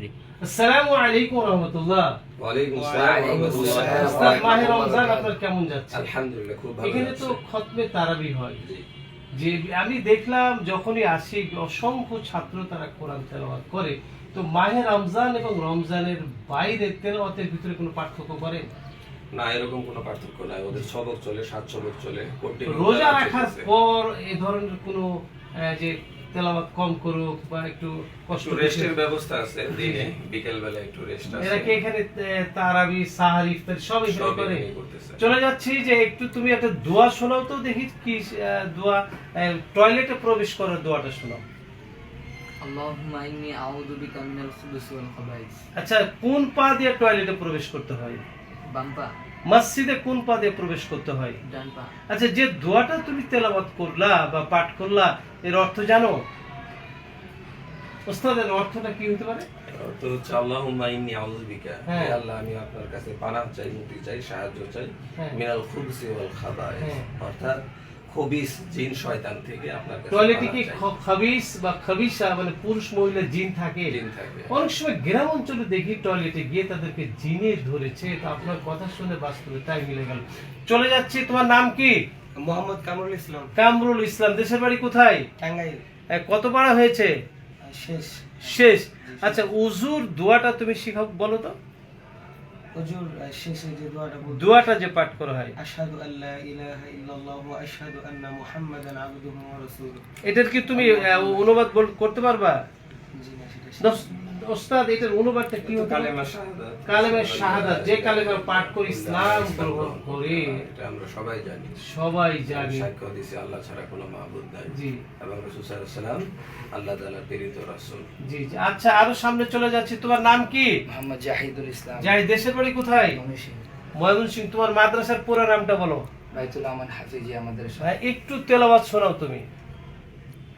আসসালামু আলাইকুম রহমতুল্লাহ। ওয়ালাইকুম ওয়ালাইকুম আসসালাম আসসালাম। মাহে রমজান আপনার কেমন যাচ্ছে? আলহামদুলিল্লাহ খুব ভালো এখানে তো যাচ্ছে। খতমে তারাবি হয়। যে আমি দেখলাম যখনই আসি অসংখ্য ছাত্র তারা কোরআন তেলাওয়াত করে। তো মাহে রমজান এবং রমজানের বাইরে তেলাওয়াতের ভিতরে কোনো পার্থক্য করে? না এরকম কোনো পার্থক্য নাই। ওদের সবক চলে সাত সবক চলে। রোজা রাখার পর এ ধরনের কোনো আহ, যে তেলাবাদ কম করুক বা একটু কষ্ট রেস্টের ব্যবস্থা আছে দিনে বিকেল বেলা একটু রেস্ট আছে। এরা কি এখানে তারাবি সাহারি ইফতার সব এখানে করে? চলে যাচ্ছি যে একটু তুমি একটা দোয়া শোনাও তো দেখি কি দোয়া টয়লেটে প্রবেশ করার দোয়াটা শোনাও। আল্লাহুম্মা ইন্নী আউযু বিকা মিনাল খুবুসি ওয়াল খাবাইস। আচ্ছা কোন পা দিয়ে টয়লেটে প্রবেশ করতে হয়? বাম পা। মসজিদে কোন পা দিয়ে প্রবেশ করতে হয়? আচ্ছা যে দোয়াটা তুমি তেলাবাদ করলা বা পাঠ করলা এর অর্থ জানো? ওস্তাদের অর্থটা কি হতে পারে? তো হচ্ছে আল্লাহুম্মা ইন্নী আউযুবিকা হ্যাঁ। হে আল্লাহ আমি আপনার কাছে পানাহ চাই মুক্তি চাই সাহায্য চাই মেয়াল মিনাল খুবসি ওয়াল খাবাইস হ্যাঁ। অর্থাৎ খবিস জিন শয়তান থেকে আপনার কাছে টয়লেটে কি খাবিস বা খাবিসা মানে পুরুষ মহিলা জিন থাকে? জিন থাকে। অনেক সময় গ্রাম অঞ্চলে দেখি টয়লেটে গিয়ে তাদেরকে জিনে ধরেছে তো আপনার কথা শুনে বাস্তবে তাই মিলে গেল। চলে যাচ্ছি তোমার নাম কি? মোহাম্মদ কামরুল ইসলাম। কামরুল ইসলাম দেশের বাড়ি কোথায়? টাঙ্গাইল। কত পাড়া হয়েছে? শেষ। শেষ। আচ্ছা উজুর দোয়াটা তুমি শিখাও বলো তো। হুজুর শেষে যে দোয়াটা বলতে দোয়াটা যে পাঠ করা হয়। আশহাদু আল্লা ইলাহা ইল্লাল্লাহ ওয়া আশহাদু আন্না মুহাম্মাদান আবদুহু ওয়া রাসূলুহু। এটার কি তুমি অনুবাদ করতে পারবা? জি না সেটা ওস্তাদ এটার অনুবাদটা কি হতে কালেমা শাহাদাত। কালেমা শাহাদাত যে কালেমা পাঠ করে ইসলাম গ্রহণ করে। এটা আমরা সবাই জানি। সবাই জানি। সাক্ষ্য দিছি আল্লাহ ছাড়া কোনো মাহবুদ নাই। জি। এবং রাসূল সাল্লাল্লাহু আলাইহি সাল্লাম আল্লাহ প্রেরিত রাসূল। জি জি। আচ্ছা আরও সামনে চলে যাচ্ছি। তোমার নাম কি? মোহাম্মদ জাহিদুল ইসলাম। যাই দেশের বাড়ি কোথায়? ময়মনসিংহ। ময়মনসিং তোমার মাদ্রাসার পুরো নামটা বলো। বাইতুল আমান হাফিজি আমাদের একটু তেলাওয়াত শোনাও তুমি।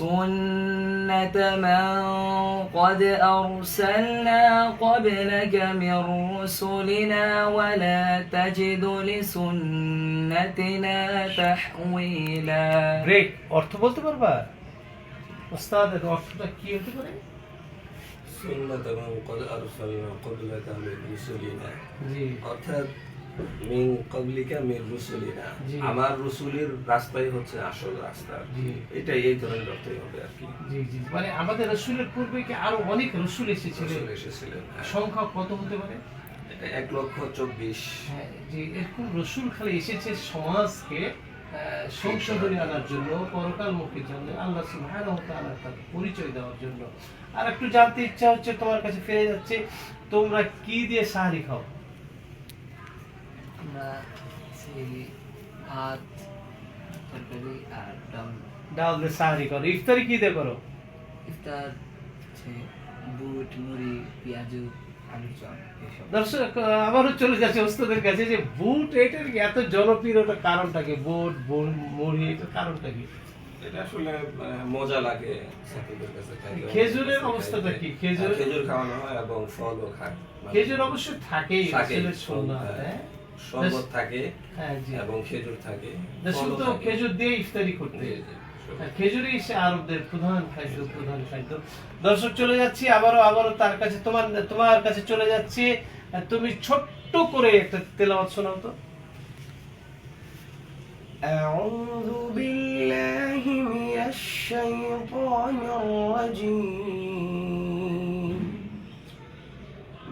سنة من قد أرسلنا قبلك من رسلنا ولا تجد لسنتنا تحويلا ব্রেক অর্থ বলতে পারবা ওস্তাদ এর অর্থটা কি হতে পারে সুন্নাত এবং কদ আরসালনা ক্বাবলাকা মির রুসুলিনা জি অর্থাৎ মিন মির রুসুলিনা। আমার রসুলের রাস্তাই হচ্ছে আসল রাস্তা। জি। এটাই এই ধরনের অর্থই হবে আর কি। জি জি। মানে আমাদের রসুলের পূর্বে কি আরও অনেক রসুল এসেছিলেন? এসেছিলেন হ্যাঁ। সংখ্যা কত হতে পারে? এক লক্ষ চব্বিশ। হ্যাঁ, যে এরকম রসুল খালি এসেছে সমাজকে সংশোধনী আনার জন্য পরকালমুখীর জন্য আল্লাহ সুবহানাহু তাআলার তাকে পরিচয় দেওয়ার জন্য। আর একটু জানতে ইচ্ছা হচ্ছে তোমার কাছে ফিরে যাচ্ছে তোমরা কি দিয়ে সাহারি খাও আমরা সেই ভাত তরকারি আর ডাল। ডাল দিয়ে সাহারি করো। ইফতারি কি দিয়ে করো? ইফতার হচ্ছে বুট মুড়ি পেঁয়াজু দর্শক আবারও চলে যাচ্ছে ওস্তাদের কাছে যে বুট এটার কি এত জনপ্রিয়তার কারণটা কি? বুট বুট মুড়ি এটার কারণটা কি? এটা আসলে মজা লাগে। খেজুরের অবস্থাটা কি? খেজুর- হ্যাঁ, খেজুর খাওয়ানো হয় এবং ফলও খায়। খেজুর অবশ্য থাকেই থাকে, আসলে শোনা হ্যাঁ। হ্যাঁ শরবত থাকে হ্যাঁ জি এবং খেজুর থাকে রসুল ফলও তো থাকে। খেজুর দিয়ে ইফতারি করতে জি, জি, সব। হ্যাঁ, খেজুরই সে আরবদের প্রধান খাদ্য প্রধান খাদ্য দর্শক চলে যাচ্ছি আবারও আবারও তার কাছে তোমার তোমার কাছে চলে যাচ্ছি আহ, তুমি ছোট্ট করে একটা তেলাওয়াত শোনাও তো أعوذ بالله من الشيطان الرجيم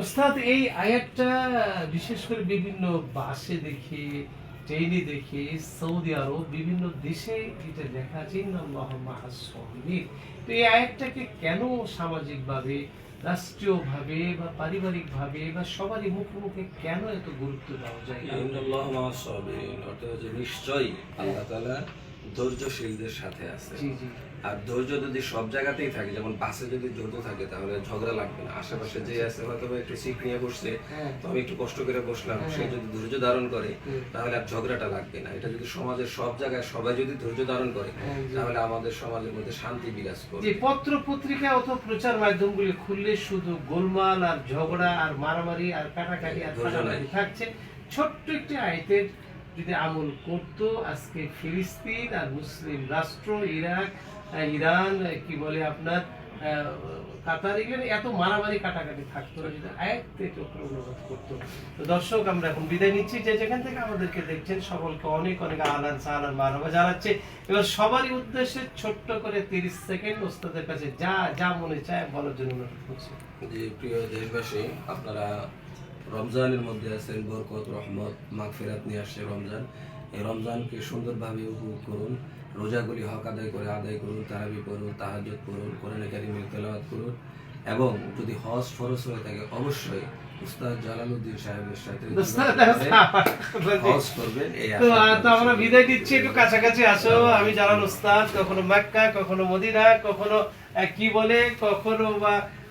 ওস্তাদ, এই আয়াতটা বিশেষ করে বিভিন্ন বাসে দেখি, ট্রেনে দেখি, সৌদি আরব, বিভিন্ন দেশে এটা লেখা আছে তো এই আয়াতটাকে কেন সামাজিকভাবে, রাষ্ট্রীয়ভাবে বা পারিবারিকভাবে বা সবারই মুখে মুখে কেন এত গুরুত্ব দেওয়া যায় নিশ্চয়ই আল্লাহ ধৈর্যশীলদের সাথে আছে। আর ধৈর্য যদি সব জায়গাতেই থাকে যেমন বাসে যদি ধৈর্য থাকে তাহলে ঝগড়া লাগবে না। আশেপাশে যে আছে হয়তো একটু সিট নিয়ে বসছে হ্যাঁ। তো আমি একটু কষ্ট করে বসলাম হ্যাঁ। সে যদি ধৈর্য ধারণ করে তাহলে আর ঝগড়াটা লাগবে না। এটা যদি সমাজের সব জায়গায় সবাই যদি ধৈর্য ধারণ করে হ্যাঁ, তাহলে আমাদের সমাজের মধ্যে শান্তি বিরাজ করবে। পত্র পত্রিকা অথবা প্রচার মাধ্যমগুলি খুললে শুধু গোলমাল আর ঝগড়া আর মারামারি আর কাটাকাটি আর ধৈর্য। থাকছে। ছোট্ট একটি আয়তের যদি আমল করত, আজকে ফিলিস্তিন আর মুসলিম রাষ্ট্র, ইরাক ইরান কি বলে আপনার কাতার এখানে এত মারামারি কাটাকাটি থাকতো না যদি চক্র অনুবাদ করতো। তো দর্শক, আমরা এখন বিদায় নিচ্ছি। যে যেখান থেকে আমাদেরকে দেখছেন, সকলকে অনেক অনেক আলান সালান মারামা জানাচ্ছে। এবার সবারই উদ্দেশ্যে ছোট্ট করে তিরিশ সেকেন্ড ওস্তাদের কাছে যা যা মনে চায় বলার জন্য অনুরোধ করছি। যে প্রিয় দেশবাসী, আপনারা রমজানের মধ্যে আছেন বরকত রহমত মাগফিরাত নিয়ে আসছে রমজান। এই রমজানকে সুন্দরভাবে উপভোগ করুন রোজাগুলি হক আদায় করে আদায় করুন তারাবি করুন তাহাজ্জুদ করুন কোরআন কারিমের তেলাওয়াত করুন এবং যদি হজ ফরজ হয়ে থাকে অবশ্যই উস্তাদ জালালউদ্দিন সাহেবের সাথে হজ করবেন এই তো তো আমরা বিদায় দিচ্ছি একটু কাছাকাছি আসো। আমি জানান ওস্তাদ কখনো মক্কা কখনো মদিনা কখনো কি বলে কখনো বা